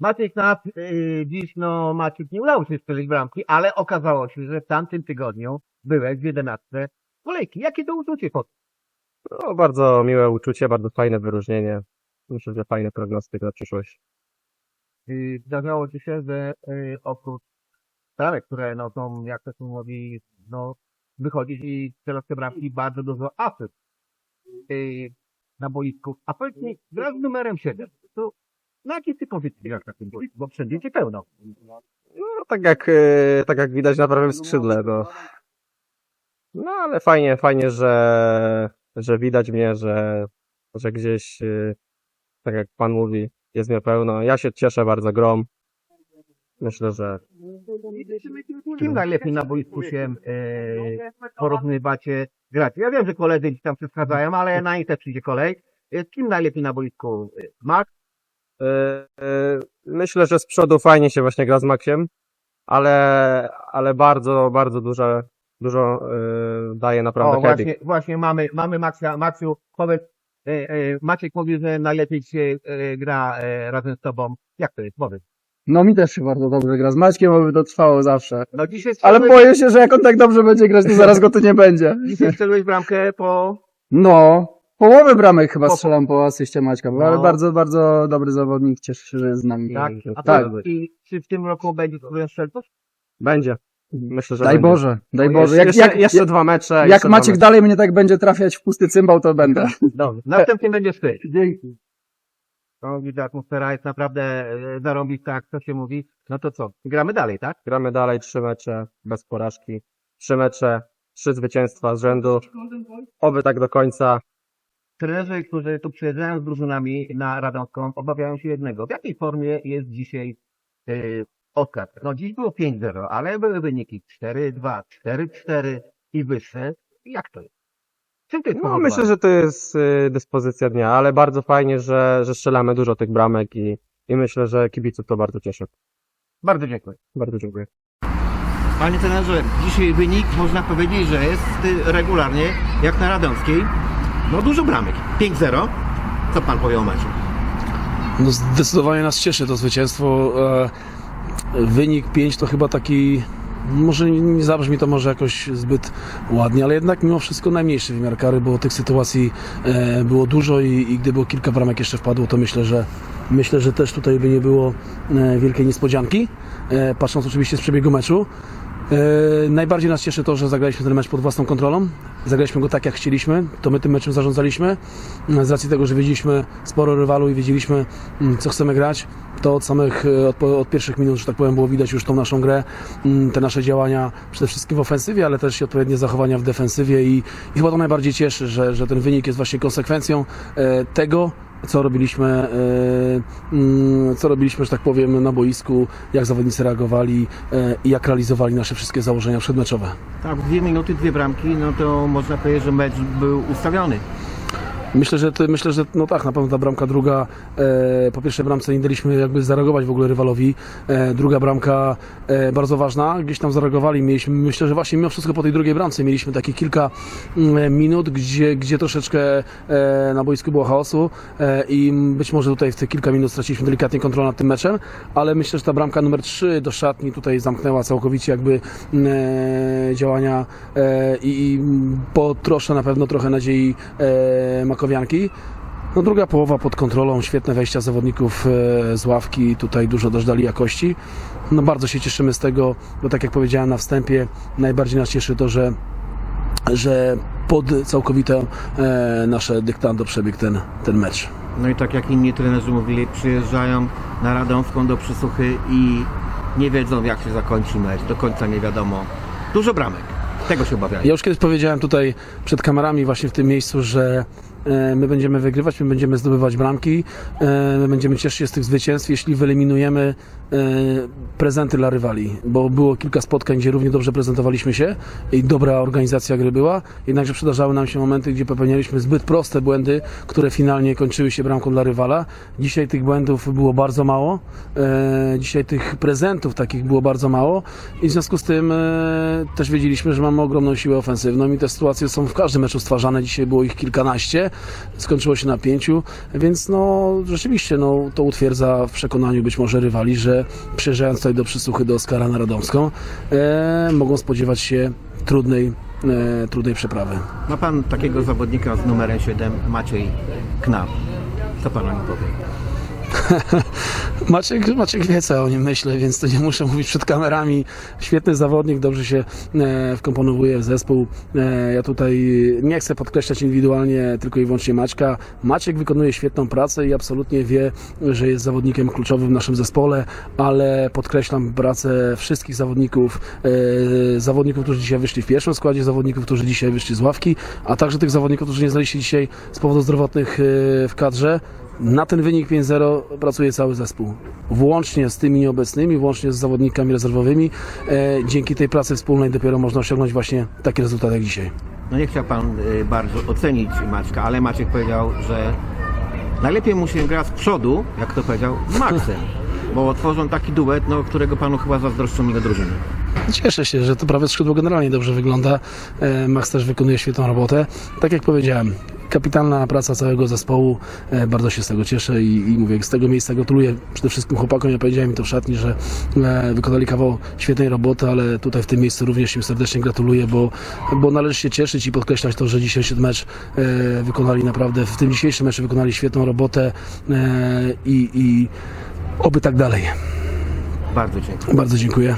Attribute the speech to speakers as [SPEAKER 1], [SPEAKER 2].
[SPEAKER 1] Maciek nas y, dziś, no Maciek nie udało się strzelić bramki, ale okazało się, że w tamtym tygodniu byłeś w 11 kolejki. Jakie to uczucie po
[SPEAKER 2] No, bardzo miłe uczucie, bardzo fajne wyróżnienie. Myślę, że fajny prognostyk na przyszłość.
[SPEAKER 1] y, zdarzało ci się, że y, oprócz bramek, które no są, jak to się mówi, no wychodzisz i strzelasz te bramki bardzo dużo asyst y, na boisku. A powiedz mi, z numerem 7, to na jakiej ty pozycji grasz na tym boisku? Bo wszędzie cię pełno.
[SPEAKER 2] No, tak jak, e, tak jak widać na prawym skrzydle, no. No, ale fajnie, fajnie, że, że widać mnie, że, że gdzieś, e, tak jak pan mówi, jest mnie pełno. Ja się cieszę bardzo grom. Myślę, że
[SPEAKER 1] Kim najlepiej na boisku się e, porozumiewacie, gracie? Ja wiem, że koledzy gdzieś tam przeszkadzają, ale na nich też przyjdzie kolej. E, Kim najlepiej na boisku? E, Max?
[SPEAKER 2] E, e, myślę, że z przodu fajnie się właśnie gra z Maxiem, ale, ale bardzo, bardzo dużo, dużo e, daje naprawdę
[SPEAKER 1] O, właśnie, właśnie mamy, mamy Maxa. Maxiu, powiedz, Maciek mówił, że najlepiej się gra razem z tobą. Jak to jest? Powiedz.
[SPEAKER 3] No mi też się bardzo dobrze gra. Z Maćkiem oby to trwało zawsze.
[SPEAKER 1] No dzisiaj
[SPEAKER 3] Ale boję się, że jak on tak dobrze będzie grać, to zaraz go tu nie będzie.
[SPEAKER 1] dzisiaj strzeliłeś bramkę po...
[SPEAKER 3] No, połowę bramek chyba strzelam po asyście Maćka,
[SPEAKER 1] No.
[SPEAKER 3] ale bardzo, bardzo dobry zawodnik. Cieszę się, że jest z nami.
[SPEAKER 1] Tak? A
[SPEAKER 3] Tak.
[SPEAKER 1] powiedz, I czy w tym roku będzie to strzelców?
[SPEAKER 2] Będzie. Myślę, że
[SPEAKER 3] Daj
[SPEAKER 2] będzie.
[SPEAKER 3] Boże, daj
[SPEAKER 1] No
[SPEAKER 3] Boże.
[SPEAKER 2] Jeszcze,
[SPEAKER 3] Jak,
[SPEAKER 2] jeszcze,
[SPEAKER 3] jak,
[SPEAKER 2] jeszcze dwa mecze.
[SPEAKER 3] jak
[SPEAKER 2] jeszcze dwa
[SPEAKER 3] Maciek
[SPEAKER 2] mecze.
[SPEAKER 3] dalej mnie tak będzie trafiać w pusty cymbał, to będę.
[SPEAKER 1] Dobrze. Następnie będziesz ty. Dzięki. No widzę, atmosfera jest naprawdę e, zarąbista, jak to się mówi. No to co? Gramy dalej, tak?
[SPEAKER 2] Gramy dalej, trzy mecze bez porażki. Trzy mecze, trzy zwycięstwa z rzędu. Oby tak do końca.
[SPEAKER 1] Trenerzy, którzy tu przyjeżdżają z drużynami na Radomską, obawiają się jednego. W jakiej formie jest dzisiaj yy, Oskar? No dziś było 5-0, ale były wyniki 4-2, 4-4 i wyższe. Jak to jest? Czym to jest
[SPEAKER 2] No myślę, że to jest y, dyspozycja dnia, ale bardzo fajnie, że, że strzelamy dużo tych bramek i, i myślę, że kibiców to bardzo cieszy.
[SPEAKER 1] Bardzo dziękuję.
[SPEAKER 2] Bardzo dziękuję.
[SPEAKER 1] Panie trenerze, dzisiaj wynik można powiedzieć, że jest y, regularnie, jak na Radomskiej. No dużo bramek. 5-0. Co pan powie o meczu?
[SPEAKER 4] No zdecydowanie nas cieszy to zwycięstwo. E, Wynik 5 to chyba taki, może nie zabrzmi to może jakoś zbyt ładnie, ale jednak mimo wszystko najmniejszy wymiar kary, bo tych sytuacji e, było dużo i, i gdyby kilka bramek jeszcze wpadło, to myślę, że myślę, że też tutaj by nie było e, wielkiej niespodzianki, patrząc oczywiście z przebiegu meczu. E, najbardziej nas cieszy to, że zagraliśmy ten mecz pod własną kontrolą. Zagraliśmy go tak, jak chcieliśmy. To my tym meczem zarządzaliśmy. Z racji tego, że wiedzieliśmy sporo rywalu i wiedzieliśmy, mm, co chcemy grać, to od samych, e, od, od pierwszych minut, że tak powiem, było widać już tą naszą grę, mm, te nasze działania przede wszystkim w ofensywie, ale też i odpowiednie zachowania w defensywie i, i chyba to najbardziej cieszy, że, że ten wynik jest właśnie konsekwencją e, tego, co robiliśmy, e, mm, co robiliśmy, że tak powiem, na boisku, jak zawodnicy reagowali e, i jak realizowali nasze wszystkie założenia przedmeczowe.
[SPEAKER 1] Tak, dwie minuty, dwie bramki, no to można powiedzieć, że mecz był ustawiony.
[SPEAKER 4] Myślę, że ty, myślę, że no tak, na pewno ta bramka druga, e, po pierwszej bramce nie daliśmy jakby zareagować w ogóle rywalowi. E, druga bramka e, bardzo ważna, gdzieś tam zareagowali. Mieliśmy, myślę, że właśnie mimo wszystko po tej drugiej bramce mieliśmy takie kilka mm, minut, gdzie, gdzie troszeczkę e, na boisku było chaosu e, i być może tutaj w te kilka minut straciliśmy delikatnie kontrolę nad tym meczem, ale myślę, że ta bramka numer 3 do szatni tutaj zamknęła całkowicie jakby e, działania e, i, i potroszę na pewno trochę nadziei e, Makowianki. No druga połowa pod kontrolą, świetne wejścia zawodników e, z ławki, tutaj dużo też dali jakości. No bardzo się cieszymy z tego, bo tak jak powiedziałem na wstępie, najbardziej nas cieszy to, że, że pod całkowite e, nasze dyktando przebiegł ten, ten mecz.
[SPEAKER 1] No i tak jak inni trenerzy mówili, przyjeżdżają na Radomską do Przysuchy i nie wiedzą jak się zakończy mecz, do końca nie wiadomo. Dużo bramek. Tego się obawiają.
[SPEAKER 4] Ja już kiedyś powiedziałem tutaj przed kamerami właśnie w tym miejscu, że my będziemy wygrywać, my będziemy zdobywać bramki, e, my będziemy cieszyć się z tych zwycięstw, jeśli wyeliminujemy e, prezenty dla rywali, bo było kilka spotkań, gdzie równie dobrze prezentowaliśmy się i dobra organizacja gry była, jednakże przydarzały nam się momenty, gdzie popełnialiśmy zbyt proste błędy, które finalnie kończyły się bramką dla rywala. Dzisiaj tych błędów było bardzo mało, e, dzisiaj tych prezentów takich było bardzo mało. I w związku z tym e, też wiedzieliśmy, że mamy ogromną siłę ofensywną i te sytuacje są w każdym meczu stwarzane, dzisiaj było ich kilkanaście skończyło się na pięciu, więc no rzeczywiście no, to utwierdza w przekonaniu być może rywali, że przyjeżdżając tutaj do przysłuchy do Oskara na Radomską, e, mogą spodziewać się trudnej, e, trudnej przeprawy.
[SPEAKER 5] Ma pan takiego zawodnika z numerem 7, Maciej Knap. Co pan o nim powie?
[SPEAKER 4] Maciek, Maciek wie, co o nim myślę, więc to nie muszę mówić przed kamerami. Świetny zawodnik, dobrze się e, wkomponowuje w zespół. E, ja tutaj nie chcę podkreślać indywidualnie tylko i wyłącznie Maćka. Maciek wykonuje świetną pracę i absolutnie wie, że jest zawodnikiem kluczowym w naszym zespole, ale podkreślam pracę wszystkich zawodników, e, zawodników, którzy dzisiaj wyszli w pierwszym składzie, zawodników, którzy dzisiaj wyszli z ławki, a także tych zawodników, którzy nie znaleźli się dzisiaj z powodów zdrowotnych w kadrze. Na ten wynik 5-0 pracuje cały zespół. Włącznie z tymi nieobecnymi, włącznie z zawodnikami rezerwowymi. E, dzięki tej pracy wspólnej dopiero można osiągnąć właśnie taki rezultat jak dzisiaj.
[SPEAKER 5] No nie chciał pan y, bardzo ocenić Maćka, ale Maciek powiedział, że najlepiej mu się gra z przodu, jak to powiedział, z Maxem. Bo tworzą taki duet, no, którego panu chyba zazdroszczą inne drużyny.
[SPEAKER 4] Cieszę się, że to prawe skrzydło generalnie dobrze wygląda. E, Max też wykonuje świetną robotę. Tak jak powiedziałem, kapitalna praca całego zespołu. E, Bardzo się z tego cieszę i, i mówię, z tego miejsca gratuluję przede wszystkim chłopakom. Ja powiedziałem im to w szatni, że e, wykonali kawał świetnej roboty, ale tutaj w tym miejscu również im serdecznie gratuluję, bo, bo należy się cieszyć i podkreślać to, że dzisiejszy mecz e, wykonali naprawdę, w tym dzisiejszym meczu wykonali świetną robotę i, i oby tak dalej.
[SPEAKER 5] Bardzo dziękuję.
[SPEAKER 4] Bardzo dziękuję.